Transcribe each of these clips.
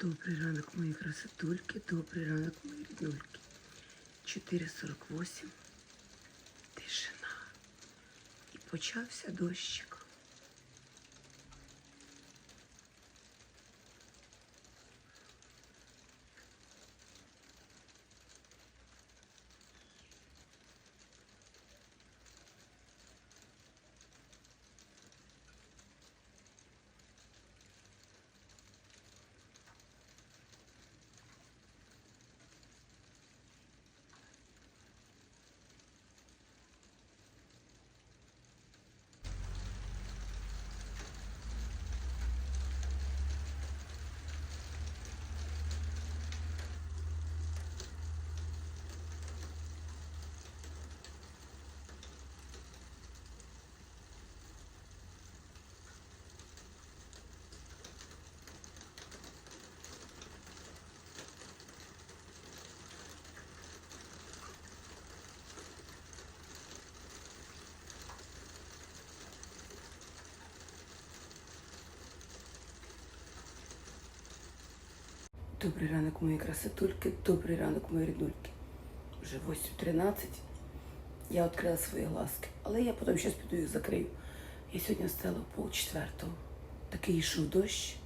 Добрий ранок, мої красотульки, добрий ранок, мої ріднульки. 4.48. Тишина. І почався дощик. Добрий ранок, мої красотульки, добрий ранок, мої ріднульки. Вже 8.13. Я відкрила свої глазки, але я потім щось піду їх закрию. Я сьогодні встала в пол четвертого. Такий йшов дощ.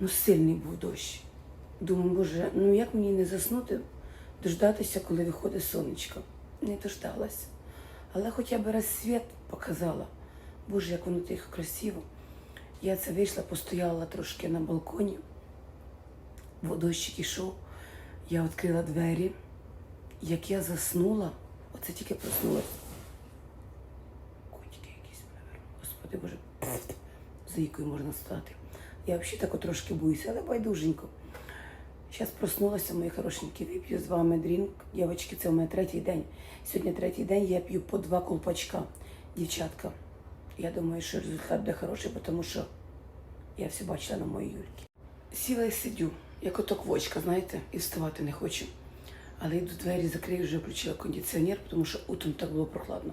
Ну, сильний був дощ. Думаю, боже, ну як мені не заснути, дождатися, коли виходить сонечко. Не дождалася. Але хоча б раз світ показала. Боже, як воно тихо красиво. Я це вийшла, постояла трошки на балконі. Бо дощик ішов, я відкрила двері. Як я заснула, оце тільки проснулася. Котики якісь, мабуть. Господи Боже, за якою можна стати. Я взагалі так трошки боюся, але байдуженько. Зараз проснулася, мої хорошенькі, вип'ю з вами дрінк. Дівчатки, це у мене третій день. Сьогодні третій день я п'ю по два колпачка. Дівчатка, я думаю, що результат буде хороший, тому що я все бачила на моїй Юльці. Сіла і сидю, як ото квочка, знаєте, і вставати не хочу. Але йду двері закрию, вже включила кондиціонер, тому що утром так було прохладно.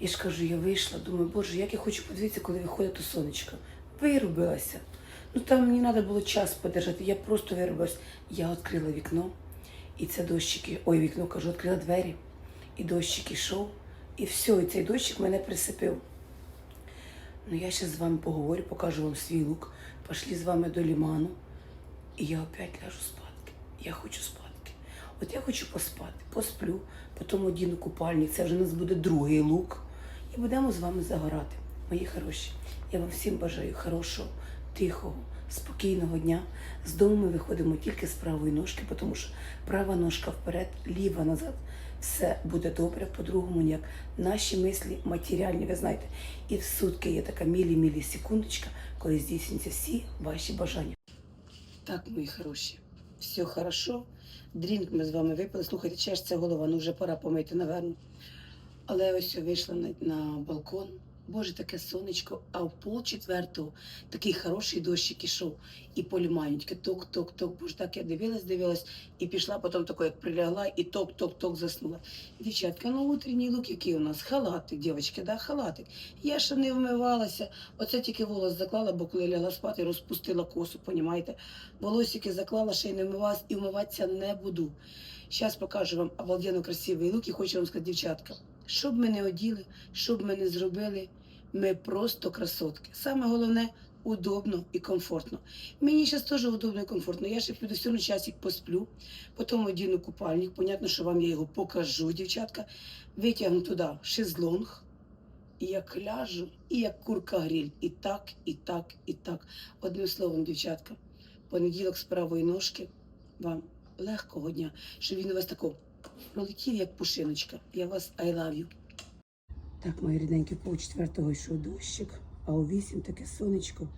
Я ж кажу, я вийшла, думаю, боже, як я хочу подивитися, коли виходить то сонечко. Вирубилася. Ну там мені треба було час подержати. Я просто вирубилась. Я відкрила вікно, і це дощики, ой, вікно кажу, відкрила двері, і дощик ішов, і все, і цей дощик мене присипив. Ну, я ще з вами поговорю, покажу вам свій лук. Пошли з вами до ліману. І я опять ляжу спадки. Я хочу спадки. От я хочу поспати, посплю, потім одіну купальник. Це вже у нас буде другий лук. І будемо з вами загорати. Мої хороші. Я вам всім бажаю хорошого, тихого, спокійного дня. З дому ми виходимо тільки з правої ножки, тому що права ножка вперед, ліва назад. Все буде добре, по-другому ніяк. Наші мислі матеріальні, ви знаєте. І в сутки є така мілі-мілі секундочка, коли здійснюються всі ваші бажання. Так, мої хороші, все хорошо. Дрінк ми з вами випили. Слухайте, чешеться голова, ну вже пора помити, наверно. Але ось вийшла на, на балкон. Боже, таке сонечко, а в пол четвертого такий хороший дощик ішов. І поліманечки, ток-ток-ток. Боже, так я дивилась, дивилась, і пішла, потім тако, як прилягла, і ток-ток-ток заснула. Дівчатка, ну утренній лук, який у нас? Халатик, дівчатки, да, халатик. Я ще не вмивалася. Оце тільки волос заклала, бо коли лягла спати, розпустила косу, понімаєте? Волосики заклала, ще й не вмивалась, і вмиватися не буду. Зараз покажу вам обалденно красивий лук і хочу вам сказати, дівчатка, що б ми не оділи, що б ми не зробили, ми просто красотки. Саме головне удобно і комфортно. Мені зараз теж удобно і комфортно. Я ще піду все часик посплю, потім одіну купальник. Понятно, що вам я його покажу, дівчатка. Витягну туди шезлонг. І як ляжу, і як курка гриль. І так, і так, і так. Одним словом, дівчатка, понеділок з правої ножки вам легкого дня, щоб він у вас тако пролетів, як пушиночка. Я вас I love you. Так, мої рідненькі, пол четвертого йшов дощик, а у вісім таке сонечко,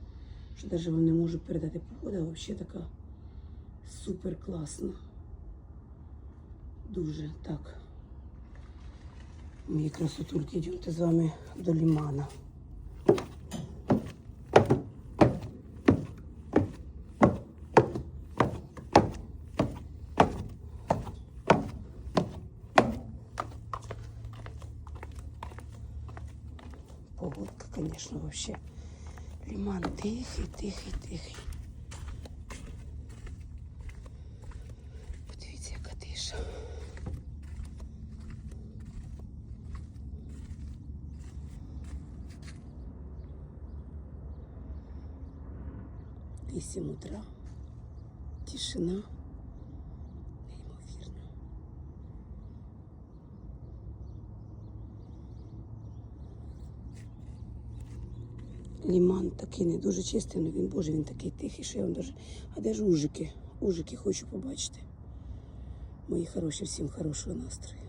що навіть вам не можу передати. Погода взагалі така супер класна. Дуже так. Мої красотульки, йдемте з вами до лімана. погодка, конечно, вообще. Лиман тихий, тихий, тихий. Подивіться, яка тиша. Вісім утра. Тишина. Ліман такий не дуже чистий, але він, боже, він такий тихий, що я вам даже. А де ж ужики? Ужики хочу побачити. Мої хороші, всім хорошого настрою.